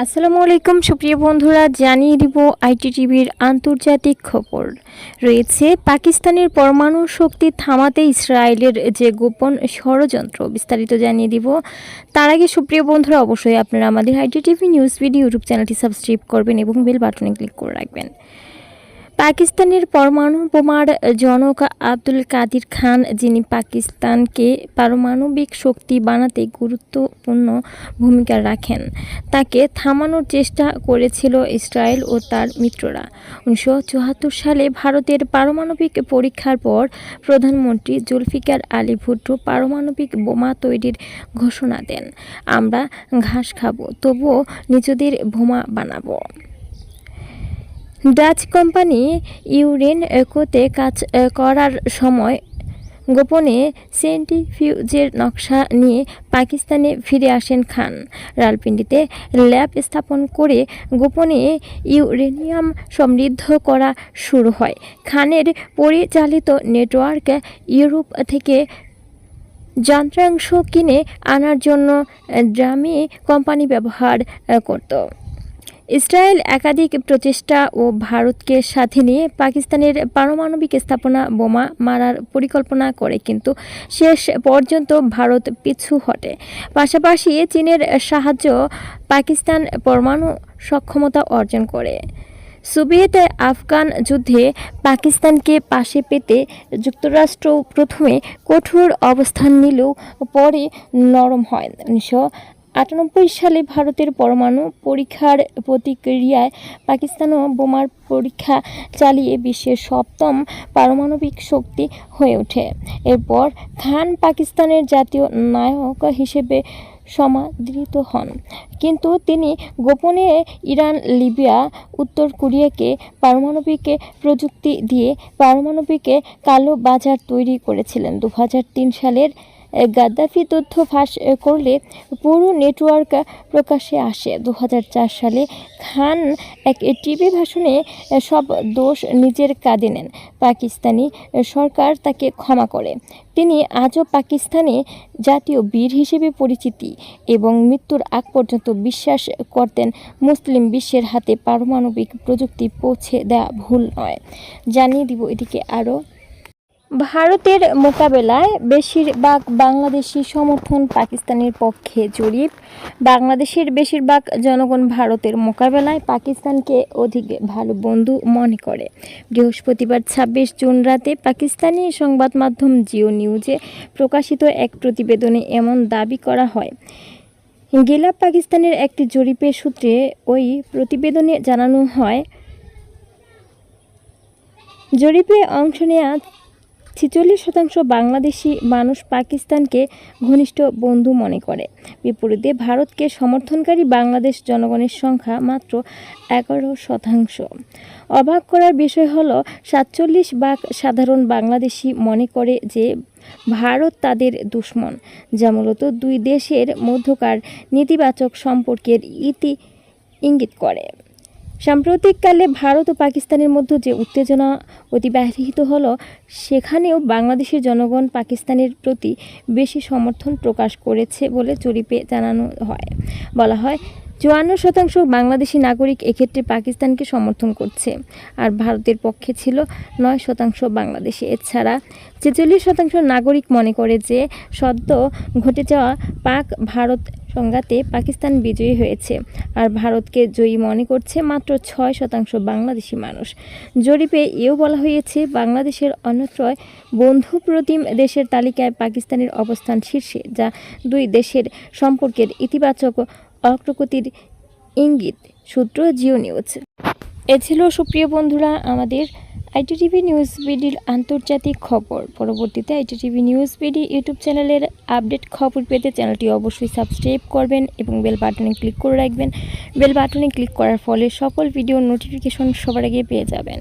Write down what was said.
আসসালামু আলাইকুম, সুপ্রিয় বন্ধুরা, জানিয়ে দিব আইটি টিভির আন্তর্জাতিক খবর। রয়েছে পাকিস্তানের পরমাণু শক্তি থামাতে ইসরায়েলের যে গোপন ষড়যন্ত্র, বিস্তারিত জানিয়ে দিব। তার আগে, সুপ্রিয় বন্ধুরা, অবশ্যই আপনারা আমাদের IT TV news video YouTube চ্যানেলটি সাবস্ক্রাইব করবেন এবং বেল বাটনে ক্লিক করে রাখবেন। পাকিস্তানের পরমাণু বোমার জনক আব্দুল কাদির খান, যিনি পাকিস্তানকে পারমাণবিক শক্তি বানাতে গুরুত্বপূর্ণ ভূমিকা রাখেন, তাকে থামানোর চেষ্টা করেছিল ইসরায়েল ও তার মিত্ররা। উনিশশো চুয়াত্তর সালে ভারতের পারমাণবিক পরীক্ষার পর প্রধানমন্ত্রী জুলফিকার আলী ভুট্টো পারমাণবিক বোমা তৈরির ঘোষণা দেন, আমরা ঘাস খাব, তবুও নিজেদের বোমা বানাবো। ডাচ কোম্পানি ইউরেন কোতে কাজ করার সময় গোপনে সেন্টিফিউজের নকশা নিয়ে পাকিস্তানে ফিরে আসেন খান। রালপিন্ডিতে ল্যাব স্থাপন করে গোপনে ইউরেনিয়াম সমৃদ্ধ করা শুরু হয়। খানের পরিচালিত নেটওয়ার্ক ইউরোপ থেকে যন্ত্রাংশ কিনে আনার জন্য ড্রামি কোম্পানি ব্যবহার করত। ইসরায়েল একাধিক প্রচেষ্টা ও ভারতকে সাথে নিয়ে পাকিস্তানের পারমাণবিক স্থাপনা বোমা মারার পরিকল্পনা করে, কিন্তু শেষ পর্যন্ত ভারত পিছু হটে। পাশাপাশি চীনের সাহায্য পাকিস্তান পরমাণু সক্ষমতা অর্জন করে। সোভিয়েত আফগান যুদ্ধে পাকিস্তানকে পাশে পেতে যুক্তরাষ্ট্র প্রথমে কঠোর অবস্থান নিলেও পরে নরম হয়। উনিশশো আটানব্বই সালে ভারতের পরমাণু পরীক্ষার প্রতিক্রিয়ায় পাকিস্তানও বোমার পরীক্ষা চালিয়ে বিশ্বের সপ্তম পারমাণবিক শক্তি হয়ে ওঠে। এরপর খান পাকিস্তানের জাতীয় নায়ক হিসেবে সমাদৃত হন। কিন্তু তিনি গোপনে ইরান, লিবিয়া, উত্তর কোরিয়াকে পারমাণবিক প্রযুক্তি দিয়ে পারমাণবিক কালো বাজার তৈরি করেছিলেন। দু হাজার তিন সালের গাদ্দাফি তথ্য ফাঁস করলে পুরো নেটওয়ার্ক প্রকাশে আসে। দু হাজার চার সালে খান এক টিভি ভাষণে সব দোষ নিজের কাঁধে নেন। পাকিস্তানি সরকার তাকে ক্ষমা করে। তিনি আজও পাকিস্তানে জাতীয় বীর হিসেবে পরিচিতি এবং মৃত্যুর আগ পর্যন্ত বিশ্বাস করতেন মুসলিম বিশ্বের হাতে পারমাণবিক প্রযুক্তি পৌঁছে দেওয়া ভুল নয়। জানিয়ে দিব এদিকে আরও ভারতের মোকাবেলায় বেশিরভাগ বাংলাদেশি সমর্থন পাকিস্তানের পক্ষে জরিপ। বাংলাদেশের বেশিরভাগ জনগণ ভারতের মোকাবেলায় পাকিস্তানকে অধিক ভালো বন্ধু মনে করে। বৃহস্পতিবার ছাব্বিশ জুন রাতে পাকিস্তানি সংবাদ মাধ্যম জিও নিউজে প্রকাশিত এক প্রতিবেদনে এমন দাবি করা হয়। গেলা পাকিস্তানের একটি জরিপের সূত্রে ওই প্রতিবেদনে জানানো হয়, জরিপে অংশ নেওয়া ছেচল্লিশ শতাংশ বাংলাদেশি মানুষ পাকিস্তানকে ঘনিষ্ঠ বন্ধু মনে করে। বিপরীতে ভারতকে সমর্থনকারী বাংলাদেশ জনগণের সংখ্যা মাত্র এগারো শতাংশ। অবাক করার বিষয় হলো, সাতচল্লিশ ভাগ সাধারণ বাংলাদেশি মনে করে যে ভারত তাদের দুশ্মন, যা মূলত দুই দেশের মধ্যকার নেতিবাচক সম্পর্কের ইতি ইঙ্গিত করে। সাম্প্রতিককালে ভারত ও পাকিস্তানের মধ্যে যে উত্তেজনা অতিবাহিত হলো, সেখানেও বাংলাদেশের জনগণ পাকিস্তানের প্রতি বেশি সমর্থন প্রকাশ করেছে বলে জরিপে জানানো হয়। বলা হয় চুয়ান্ন শতাংশ বাংলাদেশি নাগরিক এক্ষেত্রে পাকিস্তানকে সমর্থন করছে, আর ভারতের পক্ষে ছিল নয় শতাংশ বাংলাদেশি। এছাড়া ছেচল্লিশ শতাংশ নাগরিক মনে করে যে সদ্য ঘটে যাওয়া পাক ভারত সংঘাতে পাকিস্তান বিজয়ী হয়েছে, আর ভারতকে জয়ী মনে করছে মাত্র ছয় শতাংশ বাংলাদেশি মানুষ। জরিপে এও বলা হয়েছে, বাংলাদেশের অন্যত্রয় বন্ধুপ্রতিম দেশের তালিকায় পাকিস্তানের অবস্থান শীর্ষে, যা দুই দেশের সম্পর্কের ইতিবাচক অগ্রগতির ইঙ্গিত, সূত্র জিও নিউজ এ ছিল সুপ্রিয় বন্ধুরা আমাদের আইটিটিভি নিউজ বিডির আন্তর্জাতিক খবর। পরবর্তীতে আইটিটিভি নিউজ বিডি ইউটিউব চ্যানেলের আপডেট খবর পেতে চ্যানেলটি অবশ্যই সাবস্ক্রাইব করবেন এবং বেল বাটনে ক্লিক করে রাখবেন। বেল বাটনে ক্লিক করার ফলে সকল ভিডিও নোটিফিকেশন সবার আগে পেয়ে যাবেন।